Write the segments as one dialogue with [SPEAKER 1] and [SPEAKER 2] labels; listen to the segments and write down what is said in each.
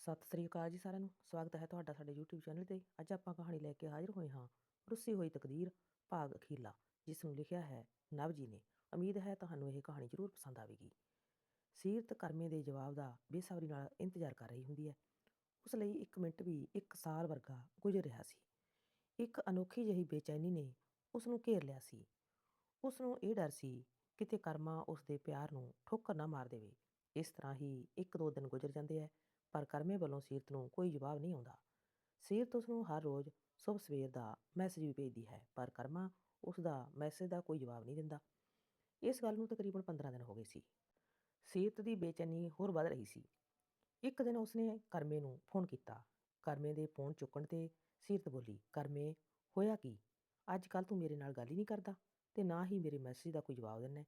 [SPEAKER 1] ਸਤਿ ਸ੍ਰੀ ਅਕਾਲ ਜੀ ਸਾਰਿਆਂ ਨੂੰ, ਸਵਾਗਤ ਹੈ ਤੁਹਾਡਾ ਸਾਡੇ YouTube ਚੈਨਲ ਤੇ। ਅੱਜ ਆਪਾਂ ਕਹਾਣੀ ਲੈ ਕੇ ਹਾਜ਼ਰ ਹੋਏ ਹਾਂ, ਰੁੱਸੀ ਹੋਈ ਤਕਦੀਰ, ਭਾਗ ਅਖੀਲਾ, ਜਿਸ ਨੂੰ ਲਿਖਿਆ ਹੈ ਨਵ ਜੀ ਨੇ। ਉਮੀਦ ਹੈ ਤੁਹਾਨੂੰ ਇਹ ਕਹਾਣੀ ਜ਼ਰੂਰ ਪਸੰਦ ਆਵੇਗੀ। ਸੀਰਤ ਕਰਮੇ ਦੇ ਜਵਾਬ ਦਾ ਬੇਸਬਰੀ ਨਾਲ ਇੰਤਜ਼ਾਰ ਕਰ ਰਹੀ ਹੁੰਦੀ ਹੈ। ਉਸ ਲਈ ਇੱਕ ਮਿੰਟ ਵੀ ਇੱਕ ਸਾਲ ਵਰਗਾ ਗੁਜ਼ਰ ਰਿਹਾ ਸੀ। ਇੱਕ ਅਨੋਖੀ ਜਿਹੀ ਬੇਚੈਨੀ ਨੇ ਉਸ ਨੂੰ ਘੇਰ ਲਿਆ ਸੀ। ਉਸ ਨੂੰ ਇਹ ਡਰ ਸੀ, ਕਿਤੇ ਕਰਮਾ ਉਸ ਦੇ ਪਿਆਰ ਨੂੰ ਠੋਕਰ ਨਾ ਮਾਰ ਦੇਵੇ। ਇਸ ਤਰ੍ਹਾਂ ਹੀ ਇੱਕ ਦੋ ਦਿਨ ਗੁਜ਼ਰ ਜਾਂਦੇ ਹੈ। ਪਰ ਕਰਮੇ ਵੱਲੋਂ ਸੀਰਤ ਨੂੰ ਕੋਈ ਜਵਾਬ ਨਹੀਂ ਆਉਂਦਾ। ਸੀਰਤ ਉਸ ਨੂੰ ਹਰ ਰੋਜ਼ ਸੁਬਹ ਸਵੇਰ ਦਾ ਮੈਸੇਜ ਵੀ ਭੇਜਦੀ ਹੈ, ਪਰ ਕਰਮਾ ਉਸ ਦਾ ਮੈਸੇਜ ਦਾ ਕੋਈ ਜਵਾਬ ਨਹੀਂ ਦਿੰਦਾ। ਇਸ ਗੱਲ ਨੂੰ ਤਕਰੀਬਨ 15 ਦਿਨ ਹੋ ਗਏ ਸੀ। ਸੀਰਤ ਦੀ ਬੇਚੈਨੀ ਹੋਰ ਵੱਧ ਰਹੀ ਸੀ। ਇੱਕ ਦਿਨ ਉਸਨੇ ਕਰਮੇ ਨੂੰ ਫੋਨ ਕੀਤਾ। ਕਰਮੇ ਦੇ ਫੋਨ ਚੁੱਕਣ ਤੇ ਸੀਰਤ ਬੋਲੀ, ਕਰਮੇ, ਹੋਇਆ ਕੀ? ਅੱਜ ਕੱਲ ਤੂੰ ਮੇਰੇ ਨਾਲ ਗੱਲ ਹੀ ਨਹੀਂ ਕਰਦਾ ਤੇ ਨਾ ਹੀ ਮੇਰੇ ਮੈਸੇਜ ਦਾ ਕੋਈ ਜਵਾਬ ਦਿੰਦਾ।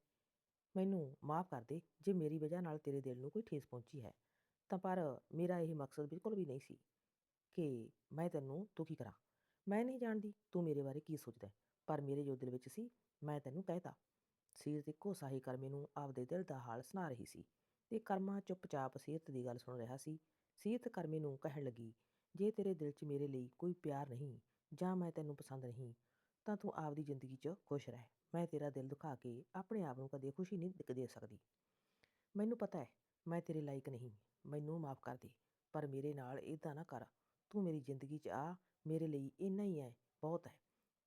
[SPEAKER 1] ਮੈਨੂੰ ਮਾਫ ਕਰ ਦੇ ਜੇ ਮੇਰੀ ਵਜ੍ਹਾ ਨਾਲ ਤੇਰੇ ਦਿਲ ਨੂੰ ਕੋਈ ਠੇਸ ਪਹੁੰਚੀ ਹੈ। ਤਾਂ ਪਰ ਮੇਰਾ ਇਹ ਮਕਸਦ ਬਿਲਕੁਲ ਵੀ ਨਹੀਂ ਸੀ ਕਿ ਮੈਂ ਤੈਨੂੰ ਦੁਖੀ ਕਰਾਂ। ਮੈਂ ਨਹੀਂ ਜਾਣਦੀ ਤੂੰ ਮੇਰੇ ਬਾਰੇ ਕੀ ਸੋਚਦਾ ਪਰ ਮੇਰੇ ਜੋ ਦਿਲ ਵਿੱਚ ਸੀ, ਮੈਂ ਤੈਨੂੰ ਕਹਿਤਾ ਸੀਰਤ ਇੱਕੋ ਸਾਹੀ ਕਰਮੇ ਨੂੰ ਆਪਦੇ ਦਿਲ ਦਾ ਹਾਲ ਸੁਣਾ ਰਹੀ ਸੀ ਤੇ ਕਰਮਾ ਚੁੱਪਚਾਪ ਸੀਰਤ ਦੀ ਗੱਲ ਸੁਣ ਰਿਹਾ ਸੀ। ਸੀਰਤ ਕਰਮੇ ਨੂੰ ਕਹਿਣ ਲੱਗੀ, ਜੇ ਤੇਰੇ ਦਿਲ 'ਚ ਮੇਰੇ ਲਈ ਕੋਈ ਪਿਆਰ ਨਹੀਂ ਜਾਂ ਮੈਂ ਤੈਨੂੰ ਪਸੰਦ ਨਹੀਂ, ਤਾਂ ਤੂੰ ਆਪਦੀ ਜ਼ਿੰਦਗੀ 'ਚ ਖੁਸ਼ ਰਹਿ। ਮੈਂ ਤੇਰਾ ਦਿਲ ਦੁਖਾ ਕੇ ਆਪਣੇ ਆਪ ਨੂੰ ਕਦੇ ਖੁਸ਼ੀ ਨਹੀਂ ਦੇ ਸਕਦੀ। ਮੈਨੂੰ ਪਤਾ ਹੈ, ਮੈਂ ਤੇਰੇ ਲਾਇਕ ਨਹੀਂ। ਮੈਨੂੰ ਮਾਫ ਕਰ ਦੇ, ਪਰ ਮੇਰੇ ਨਾਲ ਇਦਾਂ ਨਾ ਕਰ। ਤੂੰ ਮੇਰੀ ਜ਼ਿੰਦਗੀ 'ਚ ਆ, ਮੇਰੇ ਲਈ ਇੰਨਾ ਹੀ ਹੈ ਬਹੁਤ ਹੈ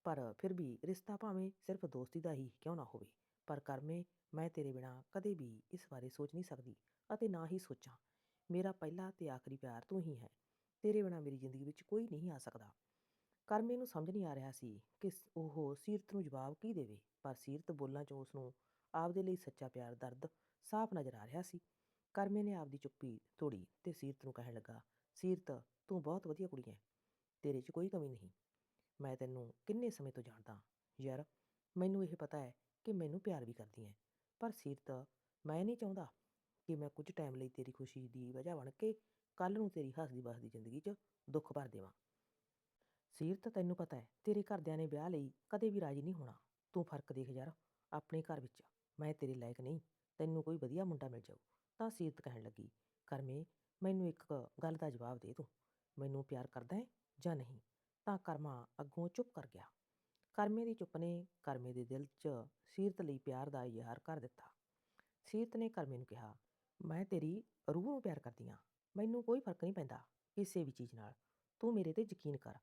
[SPEAKER 1] ਪਰ ਫਿਰ ਵੀ ਰਿਸ਼ਤਾ ਭਾਵੇਂ ਸਿਰਫ ਦੋਸਤੀ ਦਾ ਹੀ ਕਿਉਂ ਨਾ ਹੋਵੇ, ਪਰ ਕਰਮੇ ਮੈਂ ਤੇਰੇ ਬਿਨਾ ਕਦੇ ਵੀ ਇਸ ਬਾਰੇ ਸੋਚ ਨਹੀਂ ਸਕਦੀ ਅਤੇ ਨਾ ਹੀ ਸੋਚਾਂ। ਮੇਰਾ ਪਹਿਲਾ ਤੇ ਆਖਰੀ ਪਿਆਰ ਤੂੰ ਹੀ ਹੈ, ਤੇਰੇ ਬਿਨਾ ਮੇਰੀ ਜ਼ਿੰਦਗੀ ਵਿੱਚ ਕੋਈ ਨਹੀਂ ਆ ਸਕਦਾ। ਕਰਮੇ ਨੂੰ ਸਮਝ ਨਹੀਂ ਆ ਰਿਹਾ ਸੀ ਕਿ ਉਹ ਸੀਰਤ ਨੂੰ ਜਵਾਬ ਕੀ ਦੇਵੇ, ਪਰ ਸੀਰਤ ਬੋਲਾਂ 'ਚ ਉਸ ਨੂੰ ਆਪਦੇ ਲਈ ਸੱਚਾ ਪਿਆਰ ਦਰਦ ਸਾਫ਼ ਨਜ਼ਰ ਆ ਰਿਹਾ ਸੀ। ਕਰਮੇ ਨੇ ਆਪਦੀ ਚੁੱਪੀ ਤੋੜੀ ਤੇ ਸੀਰਤ ਨੂੰ ਕਹਿਣ ਲੱਗਾ, ਸੀਰਤ, ਤੂੰ ਬਹੁਤ ਵਧੀਆ ਕੁੜੀ ਹੈ ਤੇਰੇ 'ਚ ਕੋਈ ਕਮੀ ਨਹੀਂ। ਮੈਂ ਤੈਨੂੰ ਕਿੰਨੇ ਸਮੇਂ ਤੋਂ ਜਾਣਦਾ ਯਾਰ, ਮੈਨੂੰ ਇਹ ਪਤਾ ਹੈ ਕਿ ਮੈਨੂੰ ਪਿਆਰ ਵੀ ਕਰਦੀ ਹੈ ਪਰ ਸੀਰਤ, ਮੈਂ ਨਹੀਂ ਚਾਹੁੰਦਾ ਕਿ ਮੈਂ ਕੁਝ ਟਾਈਮ ਲਈ ਤੇਰੀ ਖੁਸ਼ੀ ਦੀ ਵਜ੍ਹਾ ਬਣ ਕੇ ਕੱਲ ਨੂੰ ਤੇਰੀ ਹੱਸਦੀ ਵਸਦੀ ਜ਼ਿੰਦਗੀ 'ਚ ਦੁੱਖ ਭਰ ਦੇਵਾਂ। ਸੀਰਤ, ਤੈਨੂੰ ਪਤਾ ਹੈ, ਤੇਰੇ ਘਰਦਿਆਂ ਨੇ ਵਿਆਹ ਲਈ ਕਦੇ ਵੀ ਰਾਜੀ ਨਹੀਂ ਹੋਣਾ। ਤੂੰ ਫ਼ਰਕ ਦੇਖ ਯਾਰ, ਆਪਣੇ ਘਰ ਵਿੱਚ ਮੈਂ ਤੇਰੇ ਲਾਇਕ ਨਹੀਂ, ਤੈਨੂੰ ਕੋਈ ਵਧੀਆ ਮੁੰਡਾ ਮਿਲ ਜਾਊ। ਤਾਂ ਸੀਰਤ ਕਹਿਣ ਲੱਗੀ ਕਰਮੇ ਮੈਨੂੰ ਇੱਕ ਗੱਲ ਦਾ ਜਵਾਬ ਦੇ ਤੂੰ। ਮੈਨੂੰ ਪਿਆਰ ਕਰਦਾ ਹੈ ਜਾਂ ਨਹੀਂ? ਤਾਂ ਕਰਮਾ ਅੱਗੋਂ ਚੁੱਪ ਕਰ ਗਿਆ। ਕਰਮੇ ਦੀ ਚੁੱਪ ਨੇ ਕਰਮੇ ਦੇ ਦਿਲ 'ਚ ਸੀਰਤ ਲਈ ਪਿਆਰ ਦਾ ਇਜ਼ਹਾਰ ਕਰ ਦਿੱਤਾ। ਸੀਰਤ ਨੇ ਕਰਮੇ ਨੂੰ ਕਿਹਾ, ਮੈਂ ਤੇਰੀ ਰੂਹ ਨੂੰ ਪਿਆਰ ਕਰਦੀ ਹਾਂ ਮੈਨੂੰ ਕੋਈ ਫ਼ਰਕ ਨਹੀਂ ਪੈਂਦਾ ਕਿਸੇ ਵੀ ਚੀਜ਼ ਨਾਲ। ਤੂੰ ਮੇਰੇ ਤੇ ਯਕੀਨ ਕਰ।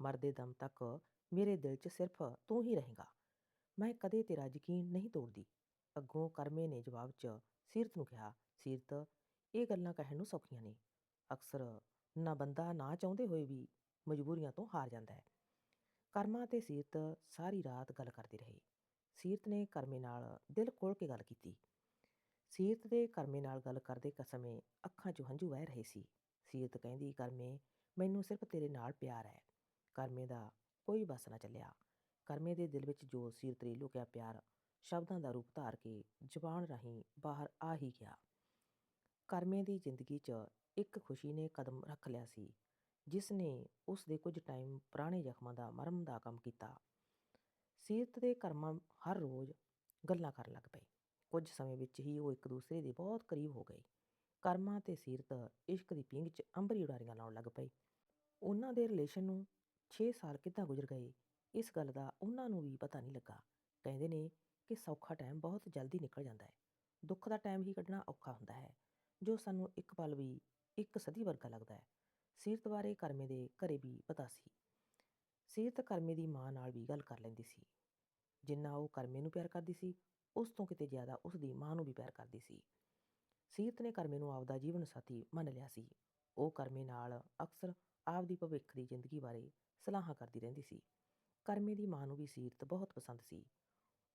[SPEAKER 1] ਮਰਦੇ ਦਮ ਤੱਕ ਮੇਰੇ ਦਿਲ 'ਚ ਸਿਰਫ ਤੂੰ ਹੀ ਰਹੇਗਾ। ਮੈਂ ਕਦੇ ਤੇਰਾ ਯਕੀਨ ਨਹੀਂ ਤੋੜਦੀ। ਅੱਗੋਂ ਕਰਮੇ ਨੇ ਜਵਾਬ 'ਚ ਸੀਰਤ ਨੂੰ ਕਿਹਾ ਸੀਰਤ ਇਹ ਗੱਲਾਂ ਕਹਿਣ ਨੂੰ ਸੌਖੀਆਂ ਨੇ। ਅਕਸਰ ਨਾ ਬੰਦਾ ਨਾ ਚਾਹੁੰਦੇ ਹੋਏ ਵੀ ਮਜਬੂਰੀਆਂ ਤੋਂ ਹਾਰ ਜਾਂਦਾ ਹੈ। ਕਰਮਾ ਤੇ ਸੀਰਤ ਸਾਰੀ ਰਾਤ ਗੱਲ ਕਰਦੇ ਰਹੇ। ਸੀਰਤ ਨੇ ਕਰਮੇ ਨਾਲ ਦਿਲ ਖੋਲ੍ਹ ਕੇ ਗੱਲ ਕੀਤੀ। ਸੀਰਤ ਦੇ ਕਰਮੇ ਨਾਲ ਗੱਲ ਕਰਦੇ ਕ ਸਮੇਂ ਅੱਖਾਂ 'ਚੋਂ ਹੰਝੂ ਵਹਿ ਰਹੇ ਸੀ। ਸੀਰਤ ਕਹਿੰਦੀ, ਕਰਮੇ, ਮੈਨੂੰ ਸਿਰਫ ਤੇਰੇ ਨਾਲ ਪਿਆਰ ਹੈ। ਕਰਮੇ ਦਾ ਕੋਈ ਬਸ ਨਾ ਚੱਲਿਆ। ਕਰਮੇ ਦੇ ਦਿਲ ਵਿੱਚ ਜੋ ਸੀਰਤ ਲਈ ਲੁਕਿਆ ਪਿਆਰ, ਸ਼ਬਦਾਂ ਦਾ ਰੂਪ ਧਾਰ ਕੇ ਜ਼ੁਬਾਨ ਰਾਹੀਂ ਬਾਹਰ ਆ ਹੀ ਗਿਆ। ਕਰਮੇ ਦੀ ਜ਼ਿੰਦਗੀ 'ਚ ਇੱਕ ਖੁਸ਼ੀ ਨੇ ਕਦਮ ਰੱਖ ਲਿਆ ਸੀ, ਜਿਸ ਨੇ ਉਸ ਦੇ ਕੁਝ ਟਾਈਮ ਪੁਰਾਣੇ ਜ਼ਖਮਾਂ ਦਾ ਮਰਮ ਦਾ ਕੰਮ ਕੀਤਾ। ਸੀਰਤ ਦੇ ਕਰਮਾਂ ਹਰ ਰੋਜ਼ ਗੱਲਾਂ ਕਰਨ ਲੱਗ ਪਏ। ਕੁਝ ਸਮੇਂ ਵਿੱਚ ਹੀ ਉਹ ਇੱਕ ਦੂਸਰੇ ਦੇ ਬਹੁਤ ਕਰੀਬ ਹੋ ਗਏ। ਕਰਮਾ ਤੇ ਸੀਰਤ ਇਸ਼ਕ ਦੀ ਪਿੰਗ 'ਚ ਅੰਬਰੀ ਉਡਾਰੀਆਂ ਲਾਉਣ ਲੱਗ ਪਏ। ਉਹਨਾਂ ਦੇ ਰਿਲੇਸ਼ਨ ਨੂੰ 6 ਸਾਲ ਕਿੱਦਾਂ ਗੁਜ਼ਰ ਗਏ, ਇਸ ਗੱਲ ਦਾ ਉਹਨਾਂ ਨੂੰ ਵੀ ਪਤਾ ਨਹੀਂ ਲੱਗਾ। ਕਹਿੰਦੇ ਨੇ ਕਿ ਸੌਖਾ ਟਾਈਮ ਬਹੁਤ ਜਲਦੀ ਨਿਕਲ ਜਾਂਦਾ ਹੈ। ਦੁੱਖ ਦਾ ਟਾਈਮ ਹੀ ਕੱਢਣਾ ਔਖਾ ਹੁੰਦਾ ਹੈ। ਜੋ ਸਾਨੂੰ ਇੱਕ ਪਲ ਵੀ, ਇੱਕ ਸਦੀ ਵਰਗਾ ਲੱਗਦਾ ਹੈ। ਸੀਰਤ ਬਾਰੇ ਕਰਮੇ ਦੇ ਘਰੇ ਵੀ ਪਤਾ ਸੀ। ਸੀਰਤ ਕਰਮੇ ਦੀ ਮਾਂ ਨਾਲ ਵੀ ਗੱਲ ਕਰ ਲੈਂਦੀ ਸੀ। ਜਿੰਨਾ ਉਹ ਕਰਮੇ ਨੂੰ ਪਿਆਰ ਕਰਦੀ ਸੀ, ਉਸ ਤੋਂ ਕਿਤੇ ਜ਼ਿਆਦਾ ਉਸ ਦੀ ਮਾਂ ਨੂੰ ਵੀ ਪਿਆਰ ਕਰਦੀ ਸੀ। ਸੀਰਤ ਨੇ ਕਰਮੇ ਨੂੰ ਆਪਦਾ ਜੀਵਨ ਸਾਥੀ ਮੰਨ ਲਿਆ ਸੀ। ਉਹ ਕਰਮੇ ਨਾਲ ਅਕਸਰ ਆਪਦੀ ਭਵਿੱਖ ਦੀ ਜ਼ਿੰਦਗੀ ਬਾਰੇ ਸਲਾਹਾਂ ਕਰਦੀ ਰਹਿੰਦੀ ਸੀ। ਕਰਮੇ ਦੀ ਮਾਂ ਨੂੰ ਵੀ ਸੀਰਤ ਬਹੁਤ ਪਸੰਦ ਸੀ।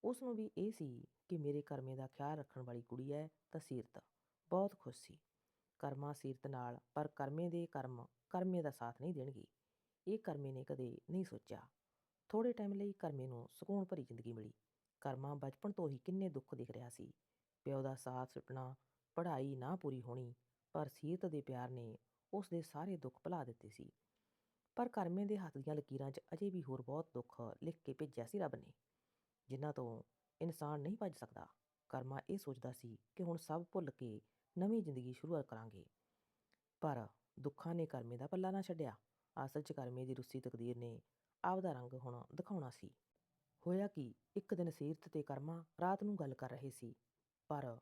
[SPEAKER 1] ਉਸ ਨੂੰ ਵੀ ਇਹ ਸੀ ਕਿ ਮੇਰੇ ਕਰਮੇ ਦਾ ਖਿਆਲ ਰੱਖਣ ਵਾਲੀ ਕੁੜੀ ਹੈ ਤਾਂ ਸੀਰਤ। ਬਹੁਤ ਖੁਸ਼ ਸੀ। ਕਰਮਾ ਸੀਰਤ ਨਾਲ, ਪਰ ਕਰਮੇ ਦੇ ਕਰਮ ਕਰਮੇ ਦਾ ਸਾਥ ਨਹੀਂ ਦੇਣਗੇ। ਇਹ ਕਰਮੇ ਨੇ ਕਦੇ ਨਹੀਂ ਸੋਚਿਆ। ਥੋੜੇ ਟਾਈਮ ਲਈ ਕਰਮੇ ਨੂੰ ਸਕੂਨ ਭਰੀ ਜ਼ਿੰਦਗੀ ਮਿਲੀ। ਕਰਮਾ ਬਚਪਨ ਤੋਂ ਹੀ ਕਿੰਨੇ ਦੁੱਖ ਦਿਖ ਰਿਹਾ ਸੀ। ਪਿਓ ਦਾ ਸਾਥ ਸੁੱਟਣਾ, ਪੜ੍ਹਾਈ ਨਾ ਪੂਰੀ ਹੋਣੀ, ਪਰ ਸੀਰਤ ਦੇ ਪਿਆਰ ਨੇ ਉਸ ਦੇ ਸਾਰੇ ਦੁੱਖ ਭੁਲਾ ਦਿੱਤੇ ਸੀ। ਪਰ ਕਰਮੇ ਦੇ ਹੱਥ ਦੀਆਂ ਲਕੀਰਾਂ 'ਚ ਅਜੇ ਵੀ ਹੋਰ ਬਹੁਤ ਦੁੱਖ ਲਿਖ ਕੇ ਭੇਜਿਆ ਸੀ ਰੱਬ ਨੇ, ਜਿਨ੍ਹਾਂ ਤੋਂ ਇਨਸਾਨ ਨਹੀਂ ਭੱਜ ਸਕਦਾ। ਕਰਮਾ ਇਹ ਸੋਚਦਾ ਸੀ ਕਿ ਹੁਣ ਸਭ ਭੁੱਲ ਕੇ ਨਵੀਂ ਜ਼ਿੰਦਗੀ ਸ਼ੁਰੂ ਕਰਾਂਗੇ। ਪਰ ਦੁੱਖਾਂ ਨੇ ਕਰਮੇ ਦਾ ਪੱਲਾ ਨਾ ਛੱਡਿਆ। ਅਸਲ 'ਚ ਕਰਮੇ ਦੀ ਰੁੱਸੀ ਤਕਦੀਰ ਨੇ ਆਪਦਾ ਰੰਗ ਹੁਣ ਦਿਖਾਉਣਾ ਸੀ। ਹੋਇਆ ਕਿ, ਇੱਕ ਦਿਨ ਸੀਰਤ ਤੇ ਕਰਮਾ ਰਾਤ ਨੂੰ ਗੱਲ ਕਰ ਰਹੇ ਸੀ। ਪਰ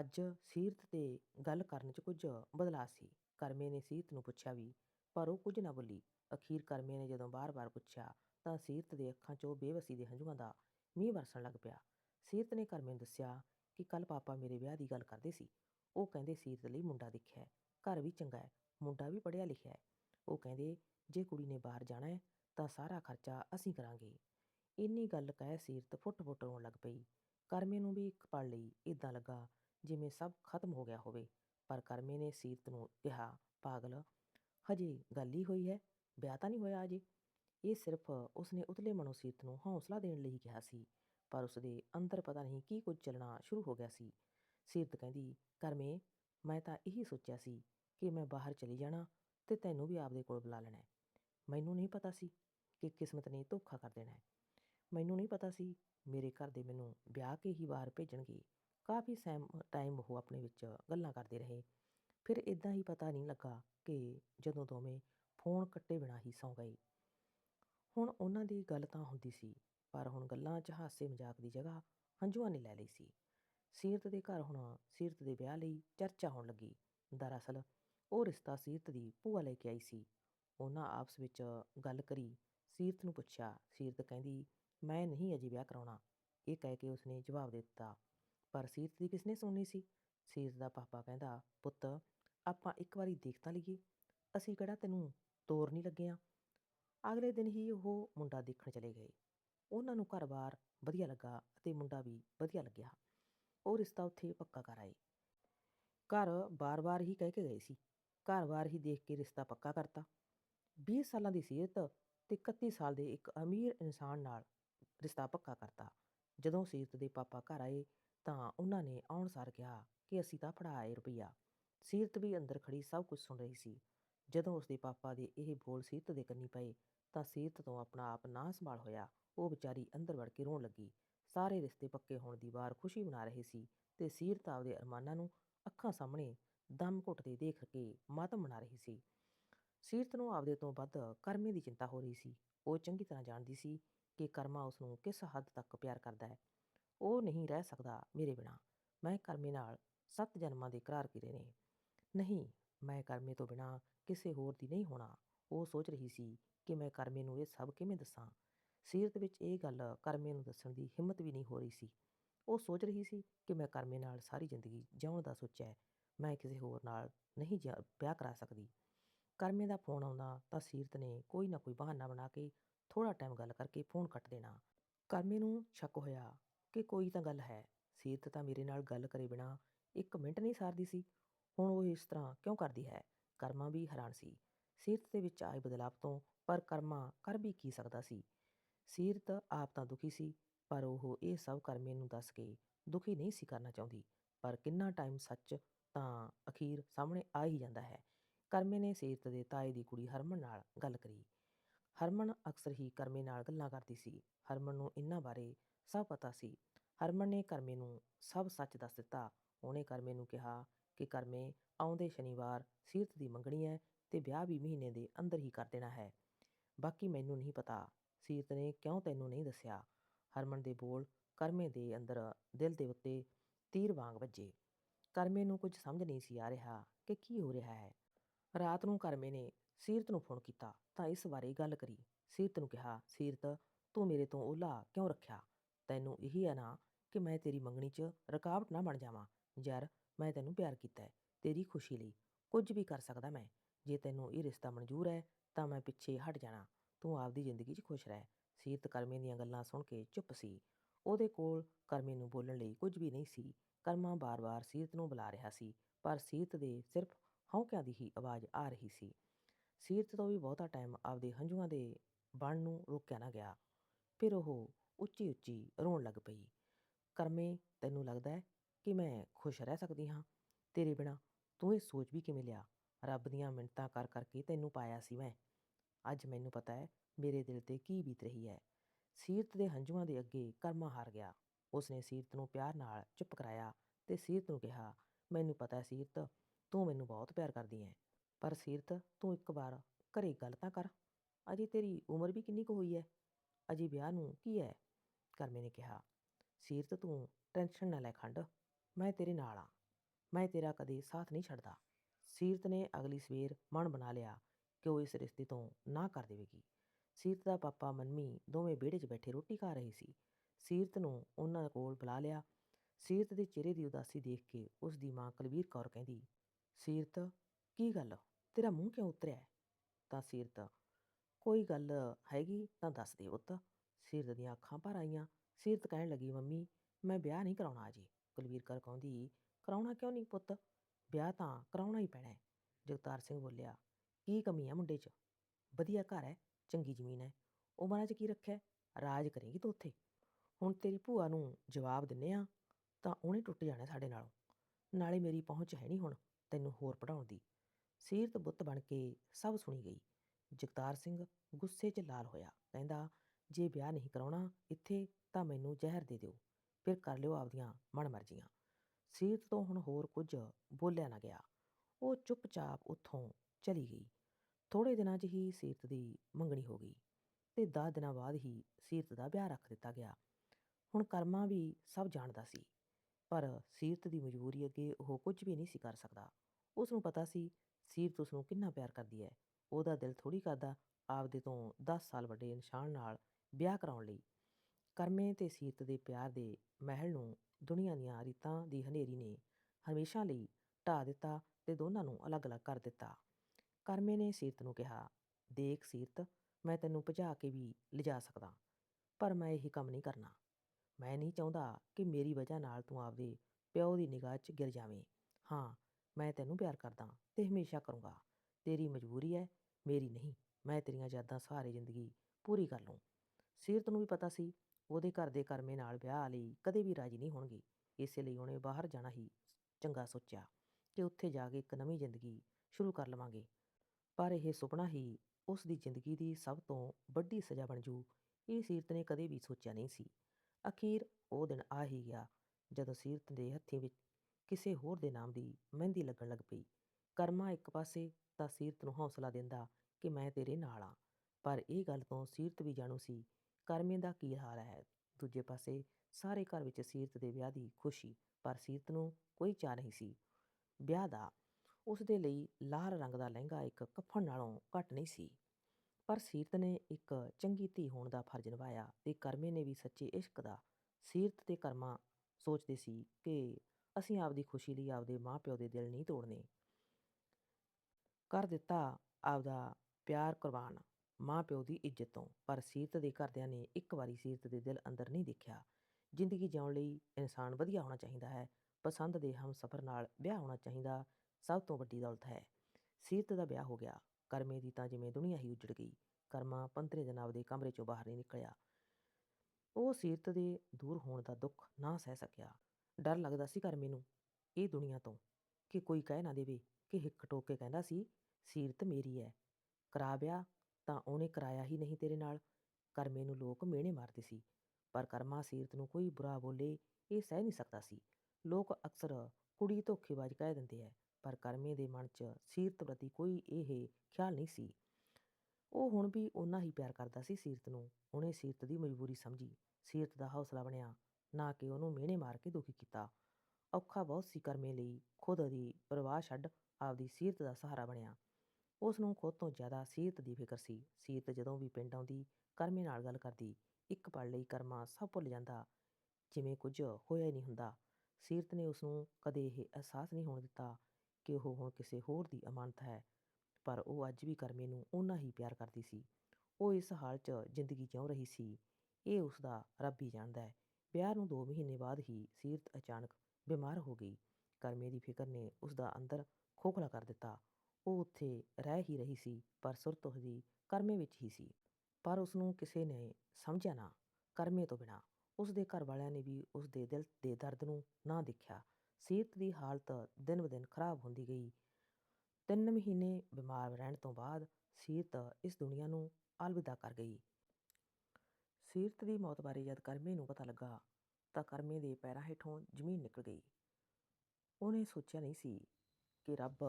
[SPEAKER 1] ਅੱਜ ਸੀਰਤ ਤੇ ਗੱਲ ਕਰਨ 'ਚ ਕੁਝ ਬਦਲਾਅ ਸੀ। ਕਰਮੇ ਨੇ ਸੀਰਤ ਨੂੰ ਪੁੱਛਿਆ ਵੀ, ਪਰ ਉਹ ਕੁਝ ਨਾ ਬੋਲੀ। ਅਖੀਰ ਕਰਮੇ ਨੇ ਜਦੋਂ ਬਾਰ-ਬਾਰ ਪੁੱਛਿਆ, ਤਾਂ ਸੀਰਤ ਦੇ ਅੱਖਾਂ 'ਚੋਂ ਬੇਵਸੀ ਦੇ ਹੰਝੂਆਂ ਦਾ ਮੀਂਹ ਵਰਸਣ ਲੱਗ ਪਿਆ। ਸੀਰਤ ਨੇ ਕਰਮੇ ਨੂੰ ਦੱਸਿਆ ਕਿ ਕੱਲ ਪਾਪਾ ਮੇਰੇ ਵਿਆਹ ਦੀ ਗੱਲ ਕਰਦੇ ਸੀ। ਉਹ ਕਹਿੰਦੇ ਸੀਰਤ ਲਈ ਮੁੰਡਾ ਦੇਖਿਆ ਹੈ, ਘਰ ਵੀ ਚੰਗਾ ਹੈ, ਮੁੰਡਾ ਵੀ ਪੜ੍ਹਿਆ ਲਿਖਿਆ ਹੈ। ਉਹ ਕਹਿੰਦੇ, ਜੇ ਕੁੜੀ ਨੇ ਬਾਹਰ ਜਾਣਾ ਹੈ, ਤਾਂ ਸਾਰਾ ਖਰਚਾ ਅਸੀਂ ਕਰਾਂਗੇ। ਇੰਨੀ ਗੱਲ ਕਹਿ ਸੀਰਤ ਫੁੱਟ-ਫੁੱਟ ਰੋਣ ਲੱਗ ਪਈ। ਕਰਮੇ ਨੂੰ ਵੀ ਇੱਕ ਪਲ ਲਈ ਇਦਾਂ ਲੱਗਾ ਜਿਵੇਂ ਸਭ ਖਤਮ ਹੋ ਗਿਆ ਹੋਵੇ, ਪਰ ਕਰਮੇ ਨੇ ਸੀਰਤ ਨੂੰ ਕਿਹਾ, ਪਾਗਲ, ਹਜੇ ਗੱਲ ਹੀ ਹੋਈ ਹੈ, ਵਿਆਹ ਤਾਂ ਨਹੀਂ ਹੋਇਆ ਅਜੇ? ਇਹ ਸਿਰਫ ਉਸਨੇ ਉਤਲੇ ਮਨੋਂ ਸੀਰਤ ਨੂੰ ਹੌਸਲਾ ਦੇਣ ਲਈ ਕਿਹਾ ਸੀ, ਪਰ ਉਸਦੇ ਅੰਦਰ ਪਤਾ ਨਹੀਂ ਕੀ ਕੁਝ ਚੱਲਣਾ ਸ਼ੁਰੂ ਹੋ ਗਿਆ ਸੀ। ਸੀਰਤ ਕਹਿੰਦੀ ਕਰਮੇ ਮੈਂ ਤਾਂ ਇਹੀ ਸੋਚਿਆ ਸੀ ਕਿ ਮੈਂ ਬਾਹਰ ਚਲੀ ਜਾਣਾ ਤੇ ਤੈਨੂੰ ਵੀ ਆਪਦੇ ਕੋਲ ਬੁਲਾ ਲੈਣਾ ਮੈਨੂੰ ਨਹੀਂ ਪਤਾ ਸੀ ਕਿ ਕਿਸਮਤ ਨੇ ਧੋਖਾ ਕਰ ਦੇਣਾ ਹੈ। ਮੈਨੂੰ ਨਹੀਂ ਪਤਾ ਸੀ ਮੇਰੇ ਘਰ ਦੇ ਮੈਨੂੰ ਵਿਆਹ ਕੇ ਹੀ ਬਾਹਰ ਭੇਜਣਗੇ। ਕਾਫੀ ਸੈਮ ਟਾਈਮ ਉਹ ਆਪਣੇ ਵਿੱਚ ਗੱਲਾਂ ਕਰਦੇ ਰਹੇ। ਫਿਰ ਇਦਾਂ ਹੀ ਪਤਾ ਨਹੀਂ ਲੱਗਾ ਕਿ ਜਦੋਂ ਦੋਵੇਂ ਫੋਨ ਕੱਟੇ ਬਿਨਾਂ ਹੀ ਸੌਂ ਗਏ। ਹੁਣ ਉਹਨਾਂ ਦੀ ਗੱਲ ਤਾਂ ਹੁੰਦੀ ਸੀ, ਪਰ ਹੁਣ ਗੱਲਾਂ 'ਚ ਹਾਸੇ ਮਜ਼ਾਕ ਦੀ ਜਗ੍ਹਾ ਹੰਝੂਆਂ ਨੇ ਲੈ ਲਈ ਸੀ। ਸੀਰਤ ਦੇ ਘਰ ਹੁਣ ਸੀਰਤ ਦੇ ਵਿਆਹ ਲਈ ਚਰਚਾ ਹੋਣ ਲੱਗੀ। ਦਰਅਸਲ ਉਹ ਰਿਸ਼ਤਾ ਸੀਰਤ ਦੀ ਭੂਆ ਲੈ ਕੇ ਆਈ ਸੀ। ਉਹਨਾਂ ਆਪਸ ਵਿੱਚ ਗੱਲ ਕਰੀ। ਸੀਰਤ ਨੂੰ ਪੁੱਛਿਆ, ਸੀਰਤ ਕਹਿੰਦੀ, ਮੈਂ ਨਹੀਂ ਅਜੇ ਵਿਆਹ ਕਰਾਉਣਾ। ਇਹ ਕਹਿ ਕੇ ਉਸਨੇ ਜਵਾਬ ਦੇ ਦਿੱਤਾ, ਪਰ ਸੀਰਤ ਦੀ ਕਿਸਨੇ ਸੁਣਨੀ ਸੀ? ਸੀਰਤ ਦਾ ਪਾਪਾ ਕਹਿੰਦਾ, ਪੁੱਤ, ਆਪਾਂ ਇੱਕ ਵਾਰੀ ਦੇਖ ਤਾਂ ਲਈਏ। ਅਸੀਂ ਕਿਹੜਾ ਤੈਨੂੰ ਤੋਰ ਨਹੀਂ ਲੱਗੇ ਆਂ? ਅਗਲੇ ਦਿਨ ਹੀ ਉਹ ਮੁੰਡਾ ਦੇਖਣ ਚਲੇ ਗਏ। ਉਹਨਾਂ ਨੂੰ ਘਰ-ਬਾਰ ਵਧੀਆ ਲੱਗਾ ਅਤੇ ਮੁੰਡਾ ਵੀ ਵਧੀਆ ਲੱਗਿਆ। ਉਹ ਰਿਸ਼ਤਾ ਉੱਥੇ ਪੱਕਾ ਕਰ ਆਏ ਘਰ ਬਾਰ-ਬਾਰ ਹੀ ਕਹਿ ਕੇ ਗਏ ਸੀ ਘਰ-ਬਾਰ ਹੀ ਦੇਖ ਕੇ ਰਿਸ਼ਤਾ ਪੱਕਾ ਕਰਤਾ 20 ਸਾਲਾਂ ਦੀ ਸੀਰਤ ਤੇ 31 ਸਾਲ ਦੇ ਇੱਕ ਅਮੀਰ ਇਨਸਾਨ ਨਾਲ ਰਿਸ਼ਤਾ ਪੱਕਾ ਕਰਤਾ ਜਦੋਂ ਸੀਰਤ ਦੇ ਪਾਪਾ ਘਰ ਆਏ ਤਾਂ ਉਹਨਾਂ ਨੇ ਆਉਣ ਸਾਰ ਕਿਹਾ ਕਿ ਅਸੀਂ ਤਾਂ ਫੜਾ ਆਏ ਰੁਪਈਆ ਸੀਰਤ ਵੀ ਅੰਦਰ ਖੜੀ ਸਭ ਕੁਝ ਸੁਣ ਰਹੀ ਸੀ ਜਦੋਂ ਉਸਦੇ ਪਾਪਾ ਦੇ ਇਹ ਬੋਲ ਸੀਰਤ ਦੇ ਕੰਨੀ ਪਏ ਤਾਂ ਸੀਰਤ ਤੋਂ ਆਪਣਾ ਆਪ ਨਾ ਸੰਭਾਲ ਹੋਇਆ ਉਹ ਵਿਚਾਰੀ ਅੰਦਰ ਵੜ ਕੇ ਰੋਣ ਲੱਗੀ ਸਾਰੇ ਰਿਸ਼ਤੇ ਪੱਕੇ ਹੋਣ ਦੀ ਵਾਰ ਖੁਸ਼ੀ ਮਨਾ ਰਹੇ ਸੀ ਤੇ ਸੀਰਤ ਆਪਦੇ ਅਰਮਾਨਾਂ ਨੂੰ ਅੱਖਾਂ ਸਾਹਮਣੇ ਦਮ ਘੁੱਟਦੇ ਦੇਖ ਕੇ ਮਾਤਮ ਮਨਾ ਰਹੀ ਸੀ। ਸੀਰਤ ਨੂੰ ਆਪਦੇ ਤੋਂ ਵੱਧ ਕਰਮੇ ਦੀ ਚਿੰਤਾ ਹੋ ਰਹੀ ਸੀ। ਉਹ ਚੰਗੀ ਤਰ੍ਹਾਂ ਜਾਣਦੀ ਸੀ ਕਿ ਕਰਮਾ ਉਸ ਨੂੰ ਕਿਸ ਹੱਦ ਤੱਕ ਪਿਆਰ ਕਰਦਾ ਹੈ। ਉਹ ਨਹੀਂ ਰਹਿ ਸਕਦਾ ਮੇਰੇ ਬਿਨਾ। ਮੈਂ ਕਰਮੇ ਨਾਲ ਸੱਤ ਜਨਮਾਂ ਦੇ ਇਕਰਾਰ ਕੀਤੇ ਨੇ। ਨਹੀਂ, ਮੈਂ ਕਰਮੇ ਤੋਂ ਬਿਨਾ ਕਿਸੇ ਹੋਰ ਦੀ ਨਹੀਂ ਹੋਣਾ। ਉਹ ਸੋਚ ਰਹੀ ਸੀ ਕਿ ਮੈਂ ਕਰਮੇ ਨੂੰ ਇਹ ਸਭ ਕਿਵੇਂ ਦੱਸਾਂ? ਸੀਰਤ ਵਿੱਚ ਇਹ ਗੱਲ ਕਰਮੇ ਨੂੰ ਦੱਸਣ ਦੀ ਹਿੰਮਤ ਵੀ ਨਹੀਂ ਹੋ ਰਹੀ ਸੀ। ਉਹ ਸੋਚ ਰਹੀ ਸੀ ਕਿ ਮੈਂ ਕਰਮੇ ਨਾਲ ਸਾਰੀ ਜ਼ਿੰਦਗੀ ਜਿਉਣ ਦਾ ਸੋਚਿਆ ਮੈਂ ਕਿਸੇ ਹੋਰ ਨਾਲ ਨਹੀਂ ਜਾ- ਵਿਆਹ ਕਰਾ ਸਕਦੀ। ਕਰਮੇ ਦਾ ਫੋਨ ਆਉਂਦਾ ਤਾਂ ਸੀਰਤ ਨੇ ਕੋਈ ਨਾ ਕੋਈ ਬਹਾਨਾ ਬਣਾ ਕੇ ਥੋੜਾ ਟਾਈਮ ਗੱਲ ਕਰਕੇ ਫੋਨ ਕੱਟ ਦੇਣਾ। ਕਰਮੇ ਨੂੰ ਸ਼ੱਕ ਹੋਇਆ ਕਿ ਕੋਈ ਤਾਂ ਗੱਲ ਹੈ। ਸੀਰਤ ਤਾਂ ਮੇਰੇ ਨਾਲ ਗੱਲ ਕਰੇ ਬਿਨਾ ਇੱਕ ਮਿੰਟ ਨਹੀਂ ਸਾਰਦੀ ਸੀ। ਹੁਣ ਉਹ ਇਸ ਤਰ੍ਹਾਂ ਕਿਉਂ ਕਰਦੀ ਹੈ? ਕਰਮਾ ਵੀ ਹੈਰਾਨ ਸੀ। ਸੀਰਤ ਦੇ ਵਿੱਚ ਆਏ ਬਦਲਾਵ ਤੋਂ ਪਰ ਕਰਮਾ ਕਰ ਵੀ ਕੀ ਸਕਦਾ ਸੀ? ਸੀਰਤ ਆਪ ਤਾਂ ਦੁਖੀ ਸੀ, ਪਰ ਉਹ ਇਹ ਸਭ ਕਰਮੇ ਨੂੰ ਦੱਸ ਕੇ ਦੁਖੀ ਨਹੀਂ ਸੀ ਕਰਨਾ ਚਾਹੁੰਦੀ। ਪਰ ਕਿੰਨਾ ਟਾਈਮ ਸੱਚ ਤਾਂ ਅਖੀਰ ਸਾਹਮਣੇ ਆ ਹੀ ਜਾਂਦਾ ਹੈ। ਕਰਮੇ ਨੇ ਸੀਰਤ ਦੇ ਤਾਏ ਦੀ ਕੁੜੀ ਹਰਮਨ ਨਾਲ ਗੱਲ ਕਰੀ। ਹਰਮਨ ਅਕਸਰ ਹੀ ਕਰਮੇ ਨਾਲ ਗੱਲਾਂ ਕਰਦੀ ਸੀ। ਹਰਮਨ ਨੂੰ ਇਹਨਾਂ ਬਾਰੇ ਸਭ ਪਤਾ ਸੀ। ਹਰਮਨ ਨੇ ਕਰਮੇ ਨੂੰ ਸਭ ਸੱਚ ਦੱਸ ਦਿੱਤਾ। ਉਹਨੇ ਕਰਮੇ ਨੂੰ ਕਿਹਾ ਕਿ ਕਰਮੇ, ਆਉਂਦੇ ਸ਼ਨੀਵਾਰ ਸੀਰਤ ਦੀ ਮੰਗਣੀ ਹੈ ਤੇ ਵਿਆਹ ਵੀ ਮਹੀਨੇ ਦੇ ਅੰਦਰ ਹੀ ਕਰ ਦੇਣਾ ਹੈ। ਬਾਕੀ ਮੈਨੂੰ ਨਹੀਂ ਪਤਾ ਸੀਰਤ ਨੇ ਕਿਉਂ ਤੈਨੂੰ ਨਹੀਂ ਦੱਸਿਆ? ਹਰਮਨ ਦੇ ਬੋਲ ਕਰਮੇ ਦੇ ਅੰਦਰ ਦਿਲ ਦੇ ਉੱਤੇ ਤੀਰ ਵਾਂਗ ਵੱਜੇ। ਕਰਮੇ ਨੂੰ ਕੁਝ ਸਮਝ ਨਹੀਂ ਸੀ ਆ ਰਿਹਾ ਕਿ ਕੀ ਹੋ ਰਿਹਾ ਹੈ। ਰਾਤ ਨੂੰ ਕਰਮੇ ਨੇ ਸੀਰਤ ਨੂੰ ਫੋਨ ਕੀਤਾ ਤਾਂ ਇਸ ਬਾਰੇ ਗੱਲ ਕਰੀ। ਸੀਰਤ ਨੂੰ ਕਿਹਾ, ਸੀਰਤ, ਤੂੰ ਮੇਰੇ ਤੋਂ ਓਲਾ ਕਿਉਂ ਰੱਖਿਆ? ਤੈਨੂੰ ਇਹੀ ਹੈ ਨਾ ਕਿ ਮੈਂ ਤੇਰੀ ਮੰਗਣੀ 'ਚ ਰੁਕਾਵਟ ਨਾ ਬਣ ਜਾਵਾਂ। ਯਾਰ, ਮੈਂ ਤੈਨੂੰ ਪਿਆਰ ਕੀਤਾ ਹੈ, ਤੇਰੀ ਖੁਸ਼ੀ ਲਈ। ਕੁਝ ਵੀ ਕਰ ਸਕਦਾ ਮੈਂ। ਜੇ ਤੈਨੂੰ ਇਹ ਰਿਸ਼ਤਾ ਮਨਜ਼ੂਰ ਹੈ ਤਾਂ ਮੈਂ ਪਿੱਛੇ ਹਟ ਜਾਣਾ। ਤੂੰ ਆਪਦੀ ਜ਼ਿੰਦਗੀ 'ਚ ਖੁਸ਼ ਰਹਿ। ਸੀਰਤ ਕਰਮੇ ਦੀਆਂ ਗੱਲਾਂ ਸੁਣ ਕੇ ਚੁੱਪ ਸੀ। ਉਹਦੇ ਕੋਲ ਕਰਮੇ ਨੂੰ ਬੋਲਣ ਲਈ ਕੁਝ ਵੀ ਨਹੀਂ ਸੀ। ਕਰਮਾ ਬਾਰ-ਬਾਰ ਸੀਰਤ ਨੂੰ ਬੁਲਾ ਰਿਹਾ ਸੀ, ਪਰ ਸੀਰਤ ਦੇ ਸਿਰਫ ਹੌਂਕਿਆਂ ਦੀ ਹੀ ਆਵਾਜ਼ ਆ ਰਹੀ ਸੀ। ਸੀਰਤ ਤੋਂ ਵੀ ਬਹੁਤਾ ਟਾਈਮ ਆਪਦੇ ਹੰਝੂਆਂ ਦੇ ਬਣ ਨੂੰ ਰੋਕਿਆ ਨਾ ਗਿਆ। ਫਿਰ ਉਹ ਉੱਚੀ-ਉੱਚੀ ਰੋਣ ਲੱਗ ਪਈ। ਕਰਮੇ, ਤੈਨੂੰ ਲੱਗਦਾ ਹੈ ਕਿ ਮੈਂ ਖੁਸ਼ ਰਹਿ ਸਕਦੀ ਹਾਂ? ਤੇਰੇ ਬਿਨਾ ਤੂੰ ਇਹ ਸੋਚ ਵੀ ਕਿਵੇਂ ਲਿਆ? ਰੱਬ ਦੀਆਂ ਮਿੰਨਤਾਂ ਕਰ ਕਰਕੇ ਤੈਨੂੰ ਪਾਇਆ ਸੀ ਮੈਂ। ਅੱਜ ਮੈਨੂੰ ਪਤਾ ਹੈ ਮੇਰੇ ਦਿਲ ਤੇ ਕੀ ਬੀਤ ਰਹੀ ਹੈ। ਸੀਰਤ ਦੇ ਹੰਝੂਆਂ ਦੇ ਅੱਗੇ ਕਰਮਾ ਹਾਰ ਗਿਆ। ਉਸਨੇ ਸੀਰਤ ਨੂੰ ਪਿਆਰ ਨਾਲ ਚੁੱਪ ਕਰਾਇਆ ਤੇ ਸੀਰਤ ਨੂੰ ਕਿਹਾ, ਮੈਨੂੰ ਪਤਾ ਸੀਰਤ, ਤੂੰ ਮੈਨੂੰ ਬਹੁਤ ਪਿਆਰ ਕਰਦੀ ਹੈ, ਪਰ ਸੀਰਤ, ਤੂੰ ਇੱਕ ਵਾਰ ਘਰੇ ਗੱਲ ਤਾਂ ਕਰ। ਅਜੇ ਤੇਰੀ ਉਮਰ ਵੀ ਕਿੰਨੀ ਕੁ ਹੋਈ ਹੈ? ਅਜੇ ਵਿਆਹ ਨੂੰ ਕੀ ਹੈ? ਕਰਮੇ ਨੇ ਕਿਹਾ, ਸੀਰਤ, ਤੂੰ ਟੈਨਸ਼ਨ ਨਾ ਲੈ ਖੰਡ, ਮੈਂ ਤੇਰੇ ਨਾਲ ਆ। ਮੈਂ ਤੇਰਾ ਕਦੇ ਸਾਥ ਨਹੀਂ ਛੱਡਦਾ। ਸੀਰਤ ਨੇ ਅਗਲੀ ਸਵੇਰ ਮਨ ਬਣਾ ਲਿਆ ਕਿ ਉਹ ਇਸ ਰਿਸ਼ਤੇ ਤੋਂ ਨਾ ਕਰ ਦੇਵੇਗੀ। ਸੀਰਤ ਦਾ ਪਾਪਾ ਮੰਮੀ ਦੋਵੇਂ ਵਿਹੜੇ 'ਚ ਬੈਠੇ ਰੋਟੀ ਖਾ ਰਹੇ ਸੀ। ਸੀਰਤ ਨੂੰ ਉਹਨਾਂ ਕੋਲ ਬੁਲਾ ਲਿਆ। ਸੀਰਤ ਦੇ ਚਿਹਰੇ ਦੀ ਉਦਾਸੀ ਦੇਖ ਕੇ ਉਸ ਦੀ ਮਾਂ ਕੁਲਵੀਰ ਕੌਰ ਕਹਿੰਦੀ, ਸੀਰਤ, ਕੀ ਗੱਲ? ਤੇਰਾ ਮੂੰਹ ਕਿਉਂ ਉਤਰਿਆ? ਤਾਂ ਸੀਰਤ, ਕੋਈ ਗੱਲ ਹੈਗੀ ਤਾਂ ਦੱਸ ਦੇ ਪੁੱਤ। ਸੀਰਤ ਦੀਆਂ ਅੱਖਾਂ ਭਰ ਆਈਆਂ। ਸੀਰਤ ਕਹਿਣ ਲੱਗੀ, ਮੰਮੀ, ਮੈਂ ਵਿਆਹ ਨਹੀਂ ਕਰਾਉਣਾ ਅਜੇ। ਕੁਲਵੀਰ ਕੌਰ ਕਹਿੰਦੀ, ਕਰਾਉਣਾ ਕਿਉਂ ਨਹੀਂ ਪੁੱਤ? ਵਿਆਹ ਤਾਂ ਕਰਾਉਣਾ ਹੀ ਪੈਣਾ ਜਗਤਾਰ ਸਿੰਘ ਬੋਲਿਆ ਕੀ ਕਮੀ ਹੈ ਮੁੰਡੇ 'ਚ? ਵਧੀਆ ਘਰ ਹੈ, ਚੰਗੀ ਜ਼ਮੀਨ ਹੈ। ਉਮਰਾਂ 'ਚ ਕੀ ਰੱਖਿਆ? ਰਾਜ ਕਰੇਗੀ ਤੂੰ ਉੱਥੇ। ਹੁਣ ਤੇਰੀ ਭੂਆ ਨੂੰ ਜਵਾਬ ਦਿੰਨੇ ਆ, ਤਾਂ ਉਹਨੇ ਟੁੱਟ ਜਾਣਾ ਸਾਡੇ ਨਾਲੋਂ। ਨਾਲੇ ਮੇਰੀ ਪਹੁੰਚ ਹੈ ਨਹੀਂ ਹੁਣ ਤੈਨੂੰ ਹੋਰ ਪੜਾਉਣ ਦੀ। ਸੀਰਤ ਬੁੱਤ ਬਣ ਕੇ ਸਭ ਸੁਣੀ ਗਈ। ਜਗਤਾਰ ਸਿੰਘ ਗੁੱਸੇ 'ਚ ਲਾਲ ਹੋਇਆ, ਕਹਿੰਦਾ, ਜੇ ਵਿਆਹ ਨਹੀਂ ਕਰਾਉਣਾ ਇੱਥੇ ਤਾਂ ਮੈਨੂੰ ਜ਼ਹਿਰ ਦੇ ਦਿਓ। ਫਿਰ ਕਰ ਲਿਓ ਆਪਦੀਆਂ ਮਨਮਰਜ਼ੀਆਂ। ਸੀਰਤ ਤੋਂ ਹੁਣ ਹੋਰ ਕੁਝ ਬੋਲਿਆ ਨਾ ਗਿਆ। ਉਹ ਚੁੱਪਚਾਪ ਉੱਥੋਂ ਚਲੀ ਗਈ। ਥੋੜੇ ਦਿਨਾਂ 'ਚ ਹੀ ਸੀਰਤ ਦੀ ਮੰਗਣੀ ਹੋ ਗਈ ਤੇ 10 ਦਿਨਾਂ ਬਾਅਦ ਹੀ ਸੀਰਤ ਦਾ ਵਿਆਹ ਰੱਖ ਦਿੱਤਾ ਗਿਆ। ਹੁਣ ਕਰਮਾ ਵੀ ਸਭ ਜਾਣਦਾ ਸੀ, ਪਰ ਸੀਰਤ ਦੀ ਮਜਬੂਰੀ ਅੱਗੇ ਉਹ ਕੁਝ ਵੀ ਨਹੀਂ ਸੀ ਕਰ ਸਕਦਾ। ਉਸ ਨੂੰ ਪਤਾ ਸੀ ਸੀਰਤ ਉਸ ਨੂੰ ਕਿੰਨਾ ਪਿਆਰ ਕਰਦੀ ਹੈ। ਉਹਦਾ ਦਿਲ ਥੋੜੀ ਕਰਦਾ ਆਪਦੇ ਤੋਂ 10 ਸਾਲ ਵੱਡੇ ਇਨਸਾਨ ਨਾਲ ਵਿਆਹ ਕਰਾਉਣ ਲਈ। ਕਰਮੇ ਤੇ ਸੀਰਤ ਦੇ ਪਿਆਰ ਦੇ ਮਹਿਲ ਨੂੰ ਦੁਨੀਆ ਦੀਆਂ ਰੀਤਾਂ ਦੀ ਹਨੇਰੀ ਨੇ ਹਮੇਸ਼ਾ ਲਈ ਢਾ ਦਿੱਤਾ ਤੇ ਦੋਨਾਂ ਨੂੰ ਅਲੱਗ-ਅਲੱਗ ਕਰ ਦਿੱਤਾ। ਕਰਮੇ ਨੇ ਸੀਰਤ ਨੂੰ ਕਿਹਾ, ਦੇਖ ਸੀਰਤ, ਮੈਂ ਤੈਨੂੰ ਭਜਾ ਕੇ ਵੀ ਲਿਜਾ ਸਕਦਾ, ਪਰ ਮੈਂ ਇਹ ਕੰਮ ਨਹੀਂ ਕਰਨਾ। ਮੈਂ ਨਹੀਂ ਚਾਹੁੰਦਾ ਕਿ ਮੇਰੀ ਵਜ੍ਹਾ ਨਾਲ ਤੂੰ ਆਪਦੇ ਪਿਓ ਦੀ ਨਿਗਾਹ 'ਚ ਗਿਰ ਜਾਵੇਂ। ਹਾਂ, ਮੈਂ ਤੈਨੂੰ ਪਿਆਰ ਕਰਦਾ ਤੇ ਹਮੇਸ਼ਾ ਕਰੂੰਗਾ। ਤੇਰੀ ਮਜਬੂਰੀ ਹੈ ਮੇਰੀ ਨਹੀਂ। ਮੈਂ ਤੇਰੀਆਂ ਯਾਦਾਂ ਸਾਰੇ ਜ਼ਿੰਦਗੀ ਪੂਰੀ ਕਰ ਲੂੰ। ਸੀਰਤ ਨੂੰ ਵੀ ਪਤਾ ਸੀ, ਉਹਦੇ ਘਰ ਦੇ ਕਰਮੇ ਨਾਲ ਵਿਆਹ ਲਈ ਕਦੇ ਵੀ ਰਾਜੀ ਨਹੀਂ ਹੋਣਗੇ। ਇਸੇ ਲਈ ਉਹਨੇ ਬਾਹਰ ਜਾਣਾ ਹੀ ਚੰਗਾ ਸੋਚਿਆ ਕਿ ਉੱਥੇ ਜਾ ਕੇ ਇੱਕ ਨਵੀਂ ਜ਼ਿੰਦਗੀ ਸ਼ੁਰੂ ਕਰ ਲਵਾਂਗੇ। ਪਰ ਇਹ ਸੁਪਨਾ ਹੀ ਉਸ ਦੀ ਜ਼ਿੰਦਗੀ ਦੀ ਸਭ ਤੋਂ ਵੱਡੀ ਸਜ਼ਾ ਬਣ ਜੂ। ਇਹ ਸੀਰਤ ਨੇ ਕਦੇ ਵੀ ਸੋਚਿਆ ਨਹੀਂ ਸੀ। ਅਖੀਰ ਉਹ ਦਿਨ ਆ ਹੀ ਗਿਆ ਜਦੋਂ ਸੀਰਤ ਦੇ ਹੱਥੀਂ ਵਿੱਚ ਕਿਸੇ ਹੋਰ ਦੇ ਨਾਮ ਦੀ ਮਹਿੰਦੀ ਲੱਗਣ ਲੱਗ ਪਈ। ਕਰਮਾ ਇੱਕ ਪਾਸੇ ਤਾਂ ਸੀਰਤ ਨੂੰ ਹੌਸਲਾ ਦਿੰਦਾ ਕਿ ਮੈਂ ਤੇਰੇ ਨਾਲ ਆ। ਪਰ ਇਹ ਗੱਲ ਤੋਂ ਸੀਰਤ ਵੀ ਜਾਣੂ ਸੀ ਕਰਮੇ ਦਾ ਕੀ ਹਾਲ ਹੈ। ਦੂਜੇ ਪਾਸੇ ਸਾਰੇ ਘਰ ਵਿੱਚ ਸੀਰਤ ਦੇ ਵਿਆਹ ਦੀ ਖੁਸ਼ੀ ਪਰ ਸੀਰਤ ਨੂੰ ਕੋਈ ਚਾਅ ਨਹੀਂ ਸੀ। ਵਿਆਹ ਦਾ ਉਸ ਦੇ ਲਈ ਲਾਲ ਰੰਗ ਦਾ ਲਹਿੰਗਾ ਇੱਕ ਕਫਨ ਨਾਲੋਂ ਘੱਟ ਨਹੀਂ ਸੀ। ਪਰ ਸੀਰਤ ਨੇ ਇੱਕ ਚੰਗੀ ਧੀ ਹੋਣ ਦਾ ਫਰਜ਼ ਨਿਭਾਇਆ ਤੇ ਕਰਮੇ ਨੇ ਵੀ ਸੱਚੇ ਇਸ਼ਕ ਦਾ ਸੀਰਤ ਤੇ ਕਰਮਾ ਸੋਚਦੇ ਸੀ ਕਿ ਅਸੀਂ ਆਪਦੀ ਖੁਸ਼ੀ ਲਈ ਆਪਦੇ ਮਾਂ-ਪਿਓ ਦੇ ਦਿਲ ਨਹੀਂ ਤੋੜਨੇ। ਕਰ ਦਿੱਤਾ ਆਪਦਾ ਪਿਆਰ ਕੁਰਬਾਨ ਮਾਂ-ਪਿਓ ਦੀ ਇੱਜ਼ਤ ਤੋਂ, ਪਰ ਸੀਰਤ ਦੇ ਘਰਦਿਆਂ ਨੇ ਇੱਕ ਵਾਰੀ ਸੀਰਤ ਦੇ ਦਿਲ ਅੰਦਰ ਨਹੀਂ ਦੇਖਿਆ। ਜ਼ਿੰਦਗੀ ਜਿਉਣ ਲਈ ਇਨਸਾਨ ਵਧੀਆ ਹੋਣਾ ਚਾਹੀਦਾ ਹੈ, ਪਸੰਦ ਦੇ ਹਮਸਫਰ ਨਾਲ ਵਿਆਹ ਹੋਣਾ ਚਾਹੀਦਾ ਸਭ ਤੋਂ ਵੱਡੀ ਦੌਲਤ ਹੈ। ਸੀਰਤ ਦਾ ਵਿਆਹ ਹੋ ਗਿਆ। ਕਰਮੇ ਦੀ ਤਾਂ ਜਿਵੇਂ ਦੁਨੀਆ ਹੀ ਉਜੜ ਗਈ। ਕਰਮਾ 15 ਦਿਨ ਦੇ ਕਮਰੇ ਚੋਂ ਬਾਹਰ ਨਹੀਂ ਨਿਕਲਿਆ। ਉਹ ਸੀਰਤ ਦੇ ਦੂਰ ਹੋਣ ਦਾ ਦੁੱਖ ਨਾ ਸਹਿ ਸਕਿਆ। ਡਰ ਲੱਗਦਾ ਸੀ ਕਰਮੇ ਨੂੰ ਇਹ ਦੁਨੀਆ ਤੋਂ ਕਿ ਕੋਈ ਕਹਿ ਨਾ ਦੇਵੇ ਕਿ ਹਿੱਕ ਟੋਕ ਕੇ ਕਹਿੰਦਾ ਸੀ, ਸੀਰਤ ਮੇਰੀ ਹੈ ਕਰਾ ਵਿਆਹ ਤਾਂ ਉਹਨੇ ਕਰਾਇਆ ਹੀ ਨਹੀਂ ਤੇਰੇ ਨਾਲ ਕਰਮੇ ਨੂੰ ਲੋਕ ਮਿਹਣੇ ਮਾਰਦੇ ਸੀ। ਪਰ ਕਰਮਾ ਸੀਰਤ ਨੂੰ ਕੋਈ ਬੁਰਾ ਬੋਲੇ ਇਹ ਸਹਿ ਨਹੀਂ ਸਕਦਾ ਸੀ। ਲੋਕ ਅਕਸਰ ਕੁੜੀ ਧੋਖੇਬਾਜ਼ ਕਹਿ ਦਿੰਦੇ ਐ। ਪਰ ਕਰਮੇ ਦੇ ਮਨ 'ਚ ਸੀਰਤ ਪ੍ਰਤੀ ਕੋਈ ਇਹ ਖਿਆਲ ਨਹੀਂ ਸੀ। ਉਹ ਹੁਣ ਵੀ ਓਨਾ ਹੀ ਪਿਆਰ ਕਰਦਾ ਸੀ ਸੀਰਤ ਨੂੰ। ਉਹਨੇ ਸੀਰਤ ਦੀ ਮਜਬੂਰੀ ਸਮਝੀ। ਸੀਰਤ ਦਾ ਹੌਸਲਾ ਬਣਿਆ, ਨਾ ਕਿ ਉਹਨੂੰ ਮਿਹਣੇ ਮਾਰ ਕੇ ਦੁਖੀ ਕੀਤਾ। ਔਖਾ ਬਹੁਤ ਸੀ ਕਰਮੇ ਲਈ। ਖੁਦ ਦੀ ਪਰਵਾਹ ਛੱਡ ਆਪਦੀ ਸੀਰਤ ਦਾ ਸਹਾਰਾ ਬਣਿਆ। ਉਸ ਨੂੰ ਖੁਦ ਤੋਂ ਜ਼ਿਆਦਾ ਸੀਰਤ ਦੀ ਫਿਕਰ ਸੀ। ਸੀਰਤ ਜਦੋਂ ਵੀ ਪਿੰਡ ਆਉਂਦੀ, ਕਰਮੇ ਨਾਲ ਗੱਲ ਕਰਦੀ। ਇੱਕ ਪਲ ਲਈ ਕਰਮਾ ਸਭ ਭੁੱਲ ਜਾਂਦਾ। ਜਿਵੇਂ ਕੁਝ ਹੋਇਆ ਹੀ ਨਹੀਂ ਹੁੰਦਾ। ਸੀਰਤ ਨੇ ਉਸ ਨੂੰ ਕਦੇ ਇਹ ਅਹਿਸਾਸ ਨਹੀਂ ਹੋਣ ਦਿੱਤਾ ਕਿ ਉਹ ਹੁਣ ਕਿਸੇ ਹੋਰ ਦੀ ਅਮਾਨਤ ਹੈ, ਪਰ ਉਹ ਅੱਜ ਵੀ ਕਰਮੇ ਨੂੰ ਓਨਾ ਹੀ ਪਿਆਰ ਕਰਦੀ ਸੀ। ਉਹ ਇਸ ਹਾਲ 'ਚ ਜ਼ਿੰਦਗੀ ਜਿਉਂ ਰਹੀ ਸੀ। ਇਹ ਉਸ ਦਾ ਰੱਬ ਹੀ ਜਾਣਦਾ ਹੈ। ਵਿਆਹ ਨੂੰ 2 ਮਹੀਨੇ ਬਾਅਦ ਹੀ ਸੀਰਤ ਅਚਾਨਕ ਬਿਮਾਰ ਹੋ ਗਈ। ਕਰਮੇ ਦੀ ਫਿਕਰ ਨੇ ਉਸ ਦਾ ਅੰਦਰ ਖੋਖਲਾ ਕਰ ਦਿੱਤਾ। ਉਹ ਉੱਥੇ ਰਹਿ ਹੀ ਰਹੀ ਸੀ, ਪਰ ਸੁਰਤ ਉਹਦੀ ਕਰਮੇ ਵਿੱਚ ਹੀ ਸੀ। ਪਰ ਉਸ ਨੂੰ ਕਿਸੇ ਨੇ ਸਮਝਿਆ ਨਾ, ਕਰਮੇ ਤੋਂ ਬਿਨਾ। ਉਸ ਦੇ ਘਰ ਵਾਲਿਆਂ ਨੇ ਵੀ ਉਸ ਦੇ ਦਿਲ ਦੇ ਦਰਦ ਨੂੰ ਨਾ ਦੇਖਿਆ। ਸੀਰਤ ਦੀ ਹਾਲਤ ਦਿਨ ਬ ਦਿਨ ਖਰਾਬ ਹੁੰਦੀ ਗਈ। ਤਿੰਨ ਮਹੀਨੇ ਬਿਮਾਰ ਰਹਿਣ ਤੋਂ ਬਾਅਦ ਸੀਰਤ ਇਸ ਦੁਨੀਆ ਨੂੰ ਅਲਵਿਦਾ ਕਰ ਗਈ। ਸੀਰਤ ਦੀ ਮੌਤ ਬਾਰੇ ਜਦ ਕਰਮੇ ਨੂੰ ਪਤਾ ਲੱਗਾ, ਤਾਂ ਕਰਮੇ ਦੇ ਪੈਰਾਂ ਹੇਠੋਂ ਜ਼ਮੀਨ ਨਿਕਲ ਗਈ। ਉਹਨੇ ਸੋਚਿਆ ਨਹੀਂ ਸੀ ਕਿ ਰੱਬ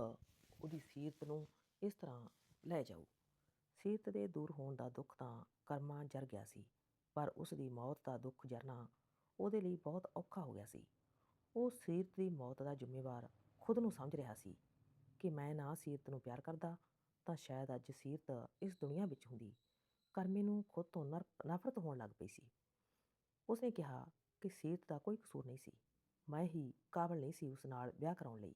[SPEAKER 1] ਉਹਦੀ ਸੀਰਤ ਨੂੰ ਇਸ ਤਰ੍ਹਾਂ ਲੈ ਜਾਊ। ਸੀਰਤ ਦੇ ਦੂਰ ਹੋਣ ਦਾ ਦੁੱਖ ਤਾਂ ਕਰਮਾਂ ਜਰ ਗਿਆ ਸੀ, ਪਰ ਉਸ ਦੀ ਮੌਤ ਦਾ ਦੁੱਖ ਜਰਨਾ ਉਹਦੇ ਲਈ ਬਹੁਤ ਔਖਾ ਹੋ ਗਿਆ ਸੀ। ਉਹ ਸੀਰਤ ਦੀ ਮੌਤ ਦਾ ਜ਼ਿੰਮੇਵਾਰ ਖੁਦ ਨੂੰ ਸਮਝ ਰਿਹਾ ਸੀ ਕਿ ਮੈਂ ਨਾ ਸੀਰਤ ਨੂੰ ਪਿਆਰ ਕਰਦਾ ਤਾਂ ਸ਼ਾਇਦ ਅੱਜ ਸੀਰਤ ਇਸ ਦੁਨੀਆ ਵਿੱਚ ਹੁੰਦੀ। ਕਰਮੇ ਨੂੰ ਖੁਦ ਤੋਂ ਨਰ, ਨਫ਼ਰਤ ਹੋਣ ਲੱਗ ਪਈ ਸੀ। ਉਸਨੇ ਕਿਹਾ ਕਿ ਸੀਰਤ ਦਾ ਕੋਈ ਕਸੂਰ ਨਹੀਂ ਸੀ। ਮੈਂ ਹੀ ਕਾਬਲ ਨਹੀਂ ਸੀ ਉਸ ਨਾਲ ਵਿਆਹ ਕਰਾਉਣ ਲਈ।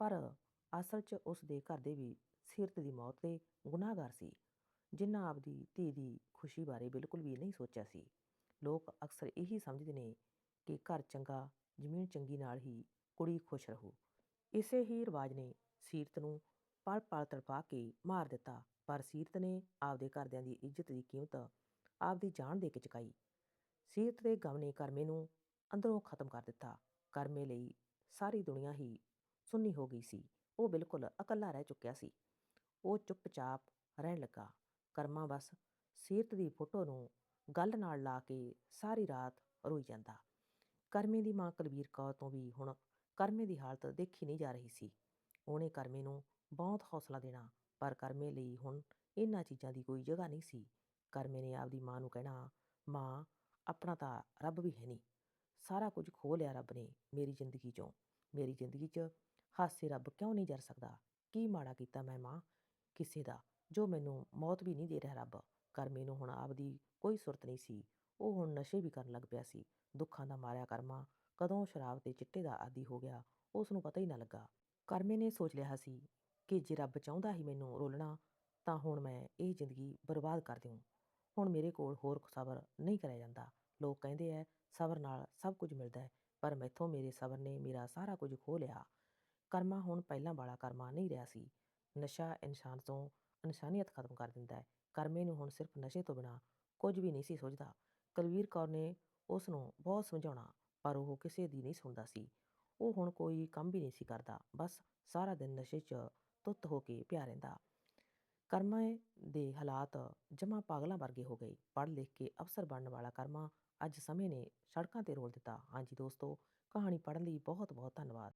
[SPEAKER 1] ਪਰ ਅਸਲ 'ਚ ਉਸ ਦੇ ਘਰ ਦੇ ਵੀ ਸੀਰਤ ਦੀ ਮੌਤ ਦੇ ਗੁਨਾਹਗਾਰ ਸੀ, ਜਿਨ੍ਹਾਂ ਆਪਦੀ ਧੀ ਦੀ ਖੁਸ਼ੀ ਬਾਰੇ ਬਿਲਕੁਲ ਵੀ ਨਹੀਂ ਸੋਚਿਆ ਸੀ। ਲੋਕ ਅਕਸਰ ਇਹੀ ਸਮਝਦੇ ਨੇ ਕਿ ਘਰ ਚੰਗਾ ਜ਼ਮੀਨ ਚੰਗੀ ਨਾਲ ਹੀ ਕੁੜੀ ਖੁਸ਼ ਰਹੂ। ਇਸੇ ਹੀ ਰਿਵਾਜ ਨੇ ਸੀਰਤ ਨੂੰ ਪਲ ਪਲ ਤੜਪਾ ਕੇ ਮਾਰ ਦਿੱਤਾ, ਪਰ ਸੀਰਤ ਨੇ ਆਪਦੇ ਘਰਦਿਆਂ ਦੀ ਇੱਜ਼ਤ ਦੀ ਕੀਮਤ ਆਪਦੀ ਜਾਨ ਦੇ ਕੇ ਚੁਕਾਈ। ਸੀਰਤ ਦੇ ਗਮ ਨੇ ਕਰਮੇ ਨੂੰ ਅੰਦਰੋਂ ਖਤਮ ਕਰ ਦਿੱਤਾ। ਕਰਮੇ ਲਈ ਸਾਰੀ ਦੁਨੀਆ ਹੀ ਸੁੰਨੀ ਹੋ ਗਈ ਸੀ। ਉਹ ਬਿਲਕੁਲ ਇਕੱਲਾ ਰਹਿ ਚੁੱਕਿਆ ਸੀ। ਉਹ ਚੁੱਪਚਾਪ ਰਹਿਣ ਲੱਗਾ। ਕਰਮਾ ਬਸ ਸੀਰਤ ਦੀ ਫੋਟੋ ਨੂੰ ਗੱਲ ਨਾਲ ਲਾ ਕੇ ਸਾਰੀ ਰਾਤ ਰੋਈ ਜਾਂਦਾ। ਕਰਮੇ ਦੀ ਮਾਂ ਕੁਲਵੀਰ ਕੌਰ ਤੋਂ ਵੀ ਹੁਣ ਕਰਮੇ ਦੀ ਹਾਲਤ ਦੇਖੀ ਨਹੀਂ ਜਾ ਰਹੀ ਸੀ। ਉਹਨੇ ਕਰਮੇ ਨੂੰ ਬਹੁਤ ਹੌਸਲਾ ਦੇਣਾ, ਪਰ ਕਰਮੇ ਲਈ ਹੁਣ ਇਹਨਾਂ ਚੀਜ਼ਾਂ ਦੀ ਕੋਈ ਜਗ੍ਹਾ ਨਹੀਂ ਸੀ। ਕਰਮੇ ਨੇ ਆਪਦੀ ਮਾਂ ਨੂੰ ਕਹਿਣਾ, ਮਾਂ, ਆਪਣਾ ਤਾਂ ਰੱਬ ਵੀ ਹੈ ਨਹੀਂ। ਸਾਰਾ ਕੁਝ ਖੋਹ ਲਿਆ ਰੱਬ ਨੇ ਮੇਰੀ ਜ਼ਿੰਦਗੀ 'ਚੋਂ। ਮੇਰੀ ਜ਼ਿੰਦਗੀ 'ਚ ਹਾਸੇ ਰੱਬ ਕਿਉਂ ਨਹੀਂ ਜਰ ਸਕਦਾ? ਕੀ ਮਾੜਾ ਕੀਤਾ ਮੈਂ ਮਾਂ? ਕਿਸੇ ਦਾ। ਜੋ ਮੈਨੂੰ ਮੌਤ ਵੀ ਨਹੀਂ ਦੇ ਰਿਹਾ ਰੱਬ। ਕਰਮੇ ਨੂੰ ਹੁਣ ਆਪਦੀ ਕੋਈ ਸੁਰਤ ਨਹੀਂ ਸੀ। ਉਹ ਹੁਣ ਨਸ਼ੇ ਵੀ ਕਰਨ ਲੱਗ ਪਿਆ ਸੀ। ਦੁੱਖਾਂ ਦਾ ਮਾਰਿਆ ਕਰਮਾ ਕਦੋਂ ਸ਼ਰਾਬ ਤੇ ਚਿੱਟੇ ਦਾ ਆਦੀ ਹੋ ਗਿਆ, ਉਸ ਨੂੰ ਪਤਾ ਹੀ ਨਾ ਲੱਗਾ। ਕਰਮੇ ਨੇ ਸੋਚ ਲਿਆ ਸੀ ਕਿ ਜੇ ਰੱਬ ਚਾਹੁੰਦਾ ਹੀ ਮੈਨੂੰ ਰੋਲਣਾ, ਤਾਂ ਹੁਣ ਮੈਂ ਇਹ ਜ਼ਿੰਦਗੀ ਬਰਬਾਦ ਕਰ ਦਿਉ। ਹੁਣ ਮੇਰੇ ਕੋਲ ਹੋਰ ਸਬਰ ਨਹੀਂ ਕਰਿਆ ਜਾਂਦਾ। ਲੋਕ ਕਹਿੰਦੇ ਐ, ਸਬਰ ਨਾਲ ਸਭ ਕੁਝ ਮਿਲਦਾ ਹੈ ਪਰ ਮੈਥੋਂ ਮੇਰੇ ਸਬਰ ਨੇ ਮੇਰਾ ਸਾਰਾ ਕੁਝ ਖੋਹ ਲਿਆ। ਕਰਮਾ ਹੁਣ ਪਹਿਲਾਂ ਵਾਲਾ ਕਰਮਾ ਨਹੀਂ ਰਿਹਾ ਸੀ। ਨਸ਼ਾ ਇਨਸਾਨ ਤੋਂ ਇਨਸਾਨੀਅਤ ਖਤਮ ਕਰ ਦਿੰਦਾ ਹੈ ਕਰਮੇ ਨੂੰ ਹੁਣ ਸਿਰਫ ਨਸ਼ੇ ਤੋਂ ਬਿਨਾ ਕੁਝ ਵੀ ਨਹੀਂ ਸੀ ਸੋਚਦਾ। ਕੁਲਵੀਰ ਕੌਰ ਨੇ ਉਸ ਨੂੰ ਬਹੁਤ ਸਮਝਾਉਣਾ, ਪਰ ਉਹ ਕਿਸੇ ਦੀ ਨਹੀਂ ਸੁਣਦਾ ਸੀ। ਉਹ ਹੁਣ ਕੋਈ ਕੰਮ ਵੀ ਨਹੀਂ ਸੀ ਕਰਦਾ, ਬਸ ਸਾਰਾ ਦਿਨ ਨਸ਼ੇ 'ਚ ਤੁੱਤ ਹੋ ਕੇ ਪਿਆ ਰਹਿੰਦਾ। ਕਰਮੇ ਦੇ ਹਾਲਾਤ ਜਮਾ ਪਾਗਲਾਂ ਵਰਗੇ ਹੋ ਗਏ। ਪੜ੍ਹ ਲਿਖ ਕੇ ਅਫਸਰ ਬਣਨ ਵਾਲਾ ਕਰਮਾ ਅੱਜ ਸਮੇਂ ਨੇ ਸੜਕਾਂ ਤੇ ਰੋਲ ਦਿੱਤਾ। ਹਾਂਜੀ ਦੋਸਤੋ, ਕਹਾਣੀ ਪੜ੍ਹਨ ਲਈ ਬਹੁਤ ਬਹੁਤ ਧੰਨਵਾਦ।